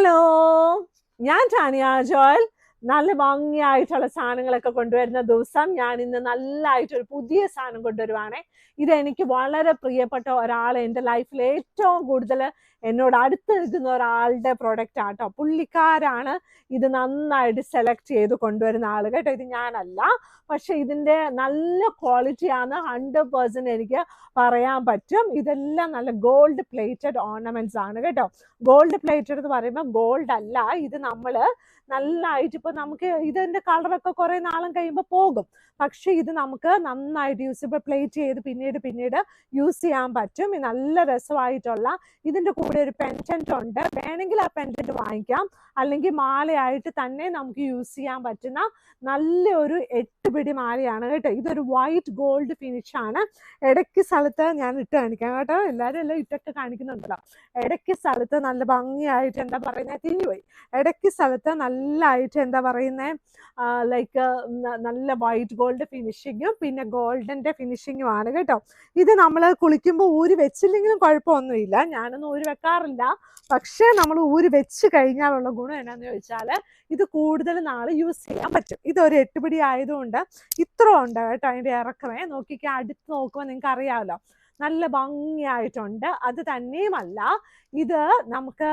Hello ഞാൻ Tanya Joel നല്ല ഭംഗിയായിട്ടുള്ള സാധനങ്ങളൊക്കെ കൊണ്ടുവരുന്ന ദിവസം ഞാൻ ഇന്ന് നല്ലതായിട്ടൊരു പുതിയ സാധനം കൊണ്ടുവരുവാണേ. ഇത് എനിക്ക് വളരെ പ്രിയപ്പെട്ട ഒരാൾ എന്റെ ലൈഫിൽ ഏറ്റവും കൂടുതൽ എന്നോട് അടുത്ത് നിൽക്കുന്ന ഒരാളുടെ പ്രൊഡക്റ്റ് ആട്ടോ. പുള്ളിക്കാരാണ് ഇത് നന്നായിട്ട് സെലക്ട് ചെയ്ത് കൊണ്ടുവരുന്ന ആൾ കേട്ടോ. ഇത് ഞാനല്ല. പക്ഷെ ഇതിന്റെ നല്ല ക്വാളിറ്റിയാണ് ഹൺഡ്രഡ് പേഴ്സന്റ് എനിക്ക് പറയാൻ പറ്റും. ഇതെല്ലാം നല്ല ഗോൾഡ് പ്ലേറ്റഡ് ഓർണമെന്റ്സ് ആണ് കേട്ടോ. ഗോൾഡ് പ്ലേറ്റഡ് എന്ന് പറയുമ്പോൾ ഗോൾഡ് അല്ല. ഇത് നമ്മൾ നല്ലതായിട്ട് ഇപ്പൊ നമുക്ക് ഇതിന്റെ കളറൊക്കെ കുറേ നാളും കഴിയുമ്പോൾ പോകും. പക്ഷേ ഇത് നമുക്ക് നന്നായിട്ട് യൂസബിൾ പ്ലേറ്റ് ചെയ്ത് പിന്നീട് പിന്നീട് യൂസ് ചെയ്യാൻ പറ്റും. നല്ല രസമായിട്ടുള്ള ഇതിന്റെ കൂടെ ഒരു പെൻഡന്റ് ഉണ്ട്. വേണമെങ്കിൽ ആ പെൻഡന്റ് വാങ്ങിക്കാം. അല്ലെങ്കിൽ മാലയായിട്ട് തന്നെ നമുക്ക് യൂസ് ചെയ്യാൻ പറ്റുന്ന നല്ല ഒരു എട്ട് പിടി മാലയാണ് കേട്ടോ. ഇതൊരു വൈറ്റ് ഗോൾഡ് ഫിനിഷ് ആണ്. ഇടയ്ക്ക് സ്ഥലത്ത് ഞാൻ ഇട്ട് കാണിക്കാം കേട്ടോ. എല്ലാവരും എല്ലാം ഇട്ടൊക്കെ കാണിക്കുന്നുണ്ടല്ലോ. ഇടയ്ക്ക് സ്ഥലത്ത് നല്ല ഭംഗിയായിട്ട് എന്താ പറയുന്നത് തിരിഞ്ഞുപോയി. ഇടയ്ക്ക് സ്ഥലത്ത് നല്ലതായിട്ട് എന്താ പറയുന്നത് ലൈക്ക് നല്ല വൈറ്റ് ഗോൾഡ് ഫിനിഷിങ്ങും പിന്നെ ഗോൾഡന്റെ ഫിനിഷിങ്ങും ആണ് കേട്ടോ. ഇത് നമ്മൾ കുളിക്കുമ്പോൾ ഊരി വെച്ചില്ലെങ്കിലും കുഴപ്പമൊന്നുമില്ല. ഞാനൊന്നും ഊരി വെക്കാറില്ല. പക്ഷേ നമ്മൾ ഊരി വെച്ച് കഴിഞ്ഞാലുള്ള ഗുണം എന്നാന്ന് ചോദിച്ചാൽ ഇത് കൂടുതൽ നാൾ യൂസ് ചെയ്യാൻ പറ്റും. ഇതൊരു എട്ടുപിടി ആയതുകൊണ്ട് ഇത്ര ഉണ്ട് കേട്ടോ അതിന്റെ ഇറക്കമേ. നോക്കിക്കാൻ അടുത്ത് നോക്കുമ്പോൾ നിങ്ങൾക്ക് അറിയാമല്ലോ. നല്ല ഭംഗിയായിട്ടുണ്ട്. അത് തന്നെയുമല്ല ഇത് നമുക്ക്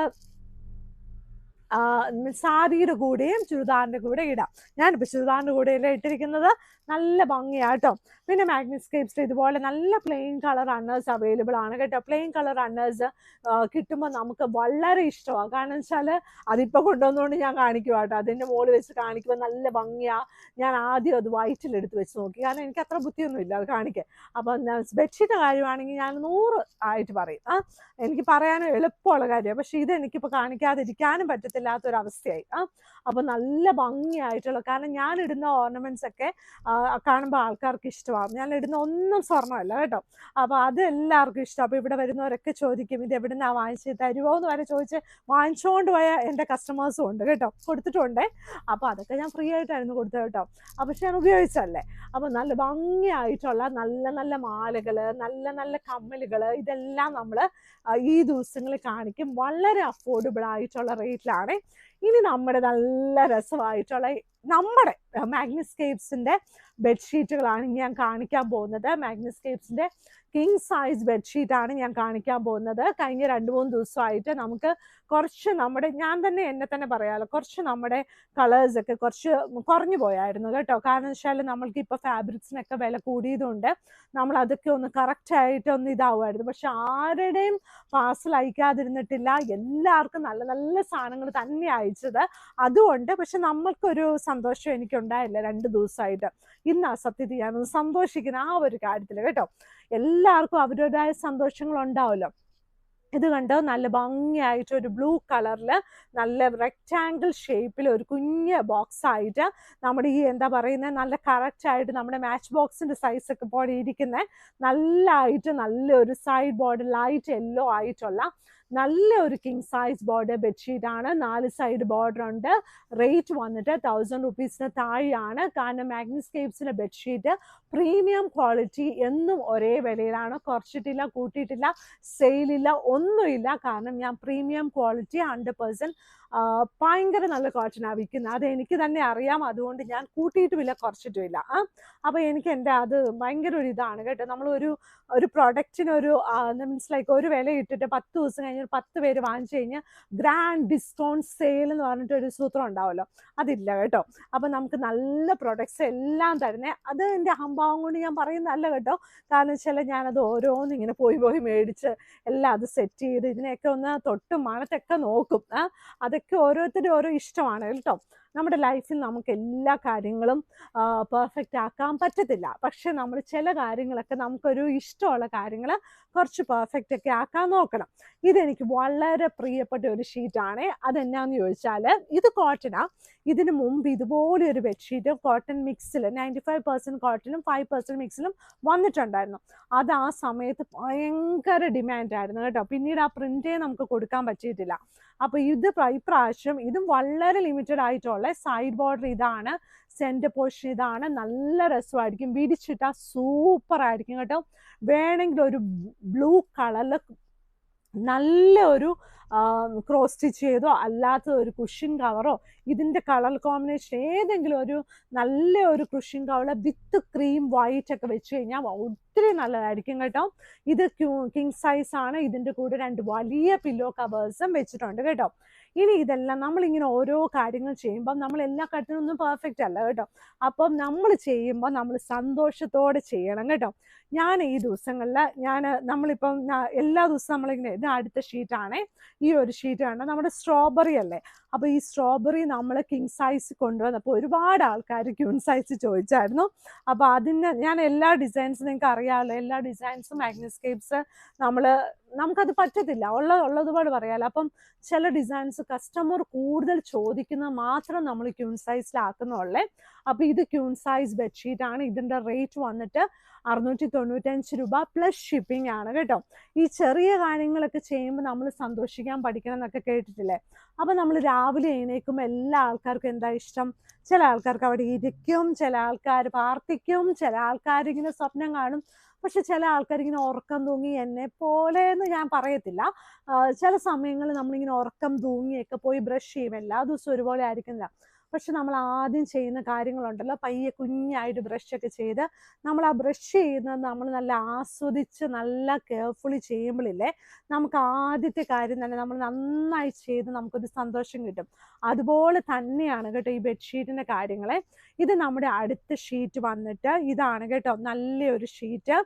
സാരിയുടെ കൂടെയും ചുരിദാറിന്റെ കൂടെ ഇടാം. ഞാനിപ്പോൾ ചുരിദാറിന്റെ കൂടെയല്ലേ ഇട്ടിരിക്കുന്നത്? നല്ല ഭംഗിയാട്ടോ. പിന്നെ മാഗ്നിസ്കേപ്സിൽ ഇതുപോലെ നല്ല പ്ലെയിൻ കളർ റണ്ണേഴ്സ് അവൈലബിൾ ആണ് കേട്ടോ. പ്ലെയിൻ കളർ റണ്ണേഴ്സ് കിട്ടുമ്പോൾ നമുക്ക് വളരെ ഇഷ്ടമാണ് കാരണം വെച്ചാൽ അതിപ്പോൾ കൊണ്ടുവന്നുകൊണ്ട് ഞാൻ കാണിക്കുക കേട്ടോ. അതിന്റെ മുകളിൽ വെച്ച് കാണിക്കുമ്പോൾ നല്ല ഭംഗിയാണ് ഞാൻ ആദ്യം അത് വൈറ്റിൽ എടുത്ത് വെച്ച് നോക്കി. കാരണം എനിക്ക് അത്ര ബുദ്ധിയൊന്നും ഇല്ല അത് കാണിക്കാൻ. അപ്പം ബെഡ്ഷീറ്റ് കാര്യമാണെങ്കിൽ ഞാൻ നൂറ് ആയിട്ട് പറയും. ആ എനിക്ക് പറയാനും എളുപ്പമുള്ള കാര്യമാണ് പക്ഷേ ഇത് എനിക്കിപ്പോൾ കാണിക്കാതിരിക്കാനും പറ്റത്തില്ലാത്തൊരവസ്ഥയായി ആ അപ്പോൾ നല്ല ഭംഗിയായിട്ടുള്ള കാരണം ഞാൻ ഇടുന്ന ഓർണമെന്റ്സ് ഒക്കെ കാണുമ്പോൾ ആൾക്കാർക്ക് ഇഷ്ടമാകും ഞാൻ ഇടുന്ന ഒന്നും സ്വർണമല്ല കേട്ടോ. അപ്പോൾ അത് എല്ലാവർക്കും ഇഷ്ടം. അപ്പോൾ ഇവിടെ വരുന്നവരൊക്കെ ചോദിക്കും ഇത് എവിടെ നിന്നാണ് വാങ്ങിച്ച് തരുമോ എന്ന് വരെ ചോദിച്ച് വാങ്ങിച്ചുകൊണ്ട് പോയ എന്റെ കസ്റ്റമേഴ്സും ഉണ്ട് കേട്ടോ. കൊടുത്തിട്ടുണ്ട്. അപ്പോൾ അതൊക്കെ ഞാൻ ഫ്രീ ആയിട്ടായിരുന്നു കൊടുത്തത് കേട്ടോ. അപ്പോൾ പക്ഷെ ഞാൻ ഉപയോഗിച്ചല്ലേ അപ്പോൾ നല്ല ഭംഗിയായിട്ടുള്ള നല്ല നല്ല മാലകൾ നല്ല നല്ല കമ്മലുകൾ ഇതെല്ലാം നമ്മൾ ഈ ദിവസങ്ങളിൽ കാണിക്കും. വളരെ അഫോർഡബിൾ ആയിട്ടുള്ള റേറ്റിലാണ് ഇനി നമ്മുടെ നല്ല രസമായിട്ടുള്ള നമ്മുടെ മാഗ്നിസ്കേപ്സിന്റെ ബെഡ്ഷീറ്റുകളാണ് ഞാൻ കാണിക്കാൻ പോകുന്നത്. മാഗ്നിസ്കേപ്സിന്റെ കിങ് സൈസ് ബെഡ്ഷീറ്റ് ആണ് ഞാൻ കാണിക്കാൻ പോകുന്നത്. കഴിഞ്ഞ രണ്ട് മൂന്ന് ദിവസമായിട്ട് നമുക്ക് കുറച്ച് നമ്മുടെ ഞാൻ തന്നെ എന്നെ തന്നെ പറയാമല്ലോ കുറച്ച് നമ്മുടെ കളേഴ്സൊക്കെ കുറച്ച് കുറഞ്ഞു പോയായിരുന്നു കേട്ടോ. കാരണം വെച്ചാൽ നമ്മൾക്ക് ഇപ്പോൾ ഫാബ്രിക്സിനൊക്കെ വില കൂടിയതുകൊണ്ട് നമ്മൾ അതൊക്കെ ഒന്ന് കറക്റ്റായിട്ട് ഒന്ന് ഇതാവുമായിരുന്നു. പക്ഷെ ആരുടെയും പാർസൽ അയക്കാതിരുന്നിട്ടില്ല. എല്ലാവർക്കും നല്ല നല്ല സാധനങ്ങൾ തന്നെ അയച്ചത്. അതുകൊണ്ട് പക്ഷെ നമ്മൾക്കൊരു സന്തോഷം എനിക്കുണ്ടായില്ല രണ്ട് ദിവസമായിട്ട്. ഇന്ന് ആ സത്യത്തിൽ ഞാനൊന്ന് സന്തോഷിക്കുന്ന ആ ഒരു കാര്യത്തിൽ കേട്ടോ. എല്ലാവർക്കും അവരുടേതായ സന്തോഷങ്ങൾ ഉണ്ടാവുമല്ലോ ഇത് കണ്ടോ? നല്ല ഭംഗിയായിട്ട് ഒരു ബ്ലൂ കളറിൽ നല്ല റെക്റ്റാങ്കിൾ ഷേപ്പിൽ ഒരു കുഞ്ഞ് ബോക്സ് ആയിട്ട് നമ്മുടെ ഈ എന്താ പറയുന്നത് നല്ല കറക്റ്റായിട്ട് നമ്മുടെ മാച്ച് ബോക്സിന്റെ സൈസൊക്കെ പോലെ ഇരിക്കുന്ന നല്ലതായിട്ട് നല്ലൊരു സൈഡ് ബോർഡ് ലൈറ്റ് യെല്ലോ ആയിട്ടുള്ള നല്ല ഒരു കിങ് സൈസ് ബോർഡർ ബെഡ്ഷീറ്റ് ആണ്. നാല് സൈഡ് ബോർഡർ ഉണ്ട്. റേറ്റ് വന്നിട്ട് തൗസൻഡ് റുപ്പീസിന് താഴെയാണ്. കാരണം മാഗ്നിസ്കേപ്സിന്റെ ബെഡ്ഷീറ്റ് പ്രീമിയം ക്വാളിറ്റി എന്നും ഒരേ വിലയിലാണ്. കുറച്ചിട്ടില്ല കൂട്ടിയിട്ടില്ല സെയിലില്ല ഒന്നുമില്ല. കാരണം ഞാൻ പ്രീമിയം ക്വാളിറ്റി ഹൺഡ്രഡ് പേഴ്സന്റ് ഭയങ്കര നല്ല കോട്ടനാണ് വിൽക്കുന്നത് അത് എനിക്ക് തന്നെ അറിയാം. അതുകൊണ്ട് ഞാൻ കൂട്ടിയിട്ട് വില കുറച്ചിട്ടുമില്ല. ആ അപ്പോൾ എനിക്ക് എന്റെ അത് ഭയങ്കര ഒരു ഇതാണ് കേട്ടോ. നമ്മൾ ഒരു പ്രൊഡക്റ്റിനൊരു മീൻസ് ലൈക്ക് ഒരു വില ഇട്ടിട്ട് പത്ത് ദിവസം കഴിഞ്ഞ് ഒരു പത്ത് പേര് വാങ്ങിച്ചു കഴിഞ്ഞാൽ ഗ്രാൻഡ് ഡിസ്കൗണ്ട് സെയിൽ എന്ന് പറഞ്ഞിട്ട് ഒരു സൂത്രം ഉണ്ടാവുമല്ലോ. അതില്ല കേട്ടോ. അപ്പോൾ നമുക്ക് നല്ല പ്രൊഡക്ട്സ് എല്ലാം തരുന്നേ. അത് എന്റെ അഹംഭാവം കൊണ്ട് ഞാൻ പറയുന്നതല്ല കേട്ടോ. കാരണം വെച്ചാൽ ഞാനത് ഓരോന്നും ഇങ്ങനെ പോയി പോയി മേടിച്ച് എല്ലാം അത് സെറ്റ് ചെയ്ത് ഇതിനെയൊക്കെ ഒന്ന് തൊട്ടും മണത്തൊക്കെ നോക്കും. ആ അതൊക്കെ ഓരോരുത്തരും ഓരോ ഇഷ്ടമാണ് കേട്ടോ. നമ്മുടെ ലൈഫിൽ നമുക്ക് എല്ലാ കാര്യങ്ങളും പെർഫെക്റ്റ് ആക്കാൻ പറ്റത്തില്ല. പക്ഷെ നമ്മൾ ചില കാര്യങ്ങളൊക്കെ നമുക്കൊരു ഇഷ്ടമുള്ള കാര്യങ്ങൾ കുറച്ച് പെർഫെക്റ്റ് ഒക്കെ ആക്കാൻ നോക്കണം. ഇതെനിക്ക് വളരെ പ്രിയപ്പെട്ട ഒരു ഷീറ്റാണ് അതെന്നാന്ന് ചോദിച്ചാൽ ഇത് കോട്ടനാ ഇതിനു മുമ്പ് ഇതുപോലെ ഒരു ബെഡ്ഷീറ്റ് കോട്ടൺ മിക്സിൽ നയന്റി ഫൈവ് പെർസെന്റ് കോട്ടനും ഫൈവ് പെർസെന്റ് മിക്സിലും വന്നിട്ടുണ്ടായിരുന്നു. അത് ആ സമയത്ത് ഭയങ്കര ഡിമാൻഡായിരുന്നു കേട്ടോ. പിന്നീട് ആ പ്രിന്റേ നമുക്ക് കൊടുക്കാൻ പറ്റിയിട്ടില്ല. അപ്പോൾ ഇത് പ്ര- ഇപ്രാവശ്യം ഇതും വളരെ ലിമിറ്റഡ് ആയിട്ടുള്ള സൈഡ് ബോർഡർ ഇതാണ് സെന്റർ പോർഷൻ ഇതാണ്. നല്ല രസമായിരിക്കും. വിരിച്ചിട്ടാൽ സൂപ്പർ ആയിരിക്കും കേട്ടോ. വേണമെങ്കിൽ ഒരു ബ്ലൂ കളറിൽ നല്ല ഒരു ക്രോസ് സ്റ്റിച്ച് ചെയ്തോ അല്ലാത്ത ഒരു കുഷ്യൻ കവറോ ഇതിന്റെ കളർ കോമ്പിനേഷൻ ഏതെങ്കിലും ഒരു നല്ല ഒരു കൃഷിയും കവർ വിത്ത് ക്രീം വൈറ്റ് ഒക്കെ വെച്ച് കഴിഞ്ഞാൽ ഒത്തിരി നല്ലതായിരിക്കും കേട്ടോ. ഇത് കിങ് സൈസ് ആണ്. ഇതിന്റെ കൂടെ രണ്ട് വലിയ പില്ലോ കവേഴ്സും വെച്ചിട്ടുണ്ട് കേട്ടോ. ഇനി ഇതെല്ലാം നമ്മളിങ്ങനെ ഓരോ കാര്യങ്ങൾ ചെയ്യുമ്പോൾ നമ്മൾ എല്ലാ കാര്യത്തിനും ഒന്നും പെർഫെക്റ്റ് അല്ല കേട്ടോ. അപ്പം നമ്മൾ ചെയ്യുമ്പോൾ നമ്മൾ സന്തോഷത്തോടെ ചെയ്യണം കേട്ടോ. ഞാൻ ഈ ദിവസങ്ങളിൽ ഞാൻ നമ്മളിപ്പം എല്ലാ ദിവസവും നമ്മളിങ്ങനെ ഇത് അടുത്ത ഷീറ്റാണേ ഈ ഒരു ഷീറ്റ് നമ്മുടെ സ്ട്രോബെറി അല്ലേ? അപ്പോൾ ഈ സ്ട്രോബെറി നമ്മൾ കിങ് സൈസ് കൊണ്ടുവന്നപ്പോൾ ഒരുപാട് ആൾക്കാർ ക്യൂൺ സൈസ് ചോദിച്ചായിരുന്നു. അപ്പോൾ അതിന് ഞാൻ എല്ലാ ഡിസൈൻസും നിങ്ങൾക്ക് അറിയാമല്ലോ എല്ലാ ഡിസൈൻസും മാഗ്നസ്കേപ്സ് നമ്മൾ നമുക്കത് പറ്റത്തില്ല. ഉള്ള ഉള്ളതുപോലെ പറയാലോ. അപ്പം ചില ഡിസൈൻസ് കസ്റ്റമർ കൂടുതൽ ചോദിക്കുന്നത് മാത്രം നമ്മൾ ക്യൂൺ സൈസിലാക്കുന്നുള്ളേ അപ്പം ഇത് ക്യൂൺ സൈസ് ബെഡ്ഷീറ്റ് ആണ്. ഇതിന്റെ റേറ്റ് വന്നിട്ട് അറുന്നൂറ്റി തൊണ്ണൂറ്റഞ്ച് രൂപ പ്ലസ് ഷിപ്പിംഗ് ആണ് കേട്ടോ. ഈ ചെറിയ കാര്യങ്ങളൊക്കെ ചെയ്യുമ്പോൾ നമ്മൾ സന്തോഷിക്കാൻ പഠിക്കണം എന്നൊക്കെ കേട്ടിട്ടില്ലേ? അപ്പം നമ്മൾ രാവിലെ എഴുന്നേക്കുമ്പോൾ എല്ലാ ആൾക്കാർക്കും എന്താ ഇഷ്ടം? ചില ആൾക്കാർക്ക് അവിടെ ഇരിക്കും ചില ആൾക്കാർ പ്രാർത്ഥിക്കും ചില ആൾക്കാർ ഇങ്ങനെ സ്വപ്നം കാണും. പക്ഷെ ചില ആൾക്കാർ ഇങ്ങനെ ഉറക്കം തൂങ്ങി എന്നെ പോലെ എന്ന് ഞാൻ പറയത്തില്ല. ചില സമയങ്ങളിൽ നമ്മളിങ്ങനെ ഉറക്കം തൂങ്ങിയൊക്കെ പോയി ബ്രഷ് ചെയ്യും. എല്ലാ ദിവസവും ഒരുപോലെ ആയിരിക്കുന്നില്ല. പക്ഷെ നമ്മൾ ആദ്യം ചെയ്യുന്ന കാര്യങ്ങളുണ്ടല്ലോ. പയ്യെ കുഞ്ഞായിട്ട് ബ്രഷ് ഒക്കെ ചെയ്ത് നമ്മൾ ആ ബ്രഷ് ചെയ്യുന്നത് നമ്മൾ നല്ല ആസ്വദിച്ച് നല്ല കെയർഫുള്ളി ചെയ്യുമ്പോഴില്ലേ നമുക്ക് ആദ്യത്തെ കാര്യം തന്നെ നമ്മൾ നന്നായി ചെയ്ത് നമുക്കൊരു സന്തോഷം കിട്ടും. അതുപോലെ തന്നെയാണ് കേട്ടോ ഈ ബെഡ്ഷീറ്റിന്റെ കാര്യങ്ങളെ. ഇത് നമ്മുടെ അടുത്ത ഷീറ്റ് വന്നിട്ട് ഇതാണ് കേട്ടോ നല്ലൊരു ഷീറ്റ്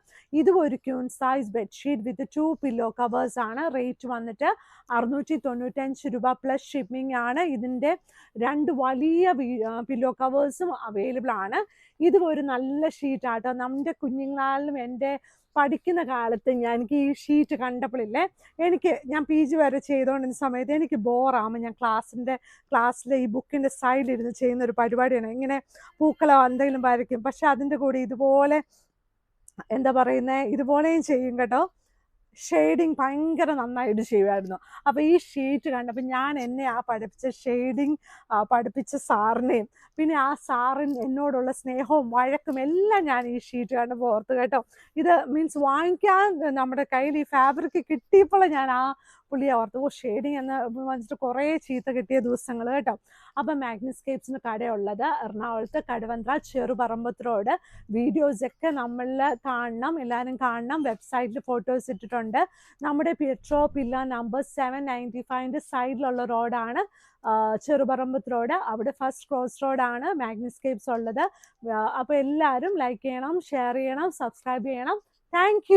ഇതും ഒരു queen size bedsheet with two pillow covers ആണ്. റേറ്റ് വന്നിട്ട് അറുന്നൂറ്റി തൊണ്ണൂറ്റഞ്ച് രൂപ പ്ലസ് ഷിപ്പിംഗ് ആണ്. ഇതിന്റെ രണ്ട് വലിയ പില്ലോ കവേഴ്സും അവൈലബിൾ ആണ്. ഇത് ഒരു നല്ല ഷീറ്റ് ആട്ടോ. നമ്മുടെ കുഞ്ഞുങ്ങളാലും എന്റെ പഠിക്കുന്ന കാലത്ത് ഞാൻ എനിക്ക് ഈ ഷീറ്റ് കണ്ടപ്പോഴില്ലേ എനിക്ക് ഞാൻ പി ജി വരെ ചെയ്തുകൊണ്ടിരുന്ന സമയത്ത് എനിക്ക് ബോറാകുമ്പോൾ ഞാൻ ക്ലാസ്സിന്റെ ക്ലാസ്സിലെ ഈ ബുക്കിന്റെ സൈഡിലിരുന്ന് ചെയ്യുന്ന ഒരു പരിപാടിയാണ്. ഇങ്ങനെ പൂക്കളോ എന്തെങ്കിലും വരയ്ക്കും. പക്ഷെ അതിന്റെ കൂടെ ഇതുപോലെ എന്താ പറയുന്നത് ഇതുപോലെയും ചെയ്യും കേട്ടോ. ഷെയ്ഡിങ് ഭയങ്കര നന്നായിട്ട് ചെയ്യുമായിരുന്നു. അപ്പോൾ ഈ ഷീറ്റ് കണ്ടപ്പോൾ ഞാൻ എന്നെ ആ പഠിപ്പിച്ച ഷെയ്ഡിങ് പഠിപ്പിച്ച സാറിനെയും പിന്നെ ആ സാറിന് എന്നോടുള്ള സ്നേഹവും വഴക്കും എല്ലാം ഞാൻ ഈ ഷീറ്റ് കണ്ടപ്പോൾ ഓർത്ത് കേട്ടോ. ഇത് മീൻസ് വാങ്ങിക്കാൻ നമ്മുടെ കയ്യിൽ ഈ ഫാബ്രിക് കിട്ടിയപ്പോൾ ഞാൻ ആ പുള്ളിയെ ഓർത്ത്. ഓ ഷെയ്ഡിങ് എന്ന് വെച്ചിട്ട് കുറേ ചീത്ത കിട്ടിയ ദിവസങ്ങൾ കേട്ടോ. അപ്പം മാഗ്നസ്കേപ്സിന് കടയുള്ളത് എറണാകുളത്ത് കടുവന്ത്ര ചെറുപറമ്പത്ത് റോഡ് വീഡിയോസൊക്കെ നമ്മളിൽ കാണണം എല്ലാവരും കാണണം. വെബ്സൈറ്റിൽ ഫോട്ടോസ് ഇട്ടിട്ടുണ്ട്. നമ്മുടെ പെട്രോ പില്ല നമ്പർ സെവൻ നയന്റി ഫൈവിന്റെ സൈഡിലുള്ള റോഡാണ് ചെറുപറമ്പത്ത് റോഡ് അവിടെ ഫസ്റ്റ് ക്രോസ് റോഡാണ് മാഗ്നിസ്കേപ്സ് ഉള്ളത്. അപ്പോൾ എല്ലാവരും ലൈക്ക് ചെയ്യണം ഷെയർ ചെയ്യണം സബ്സ്ക്രൈബ് ചെയ്യണം. താങ്ക്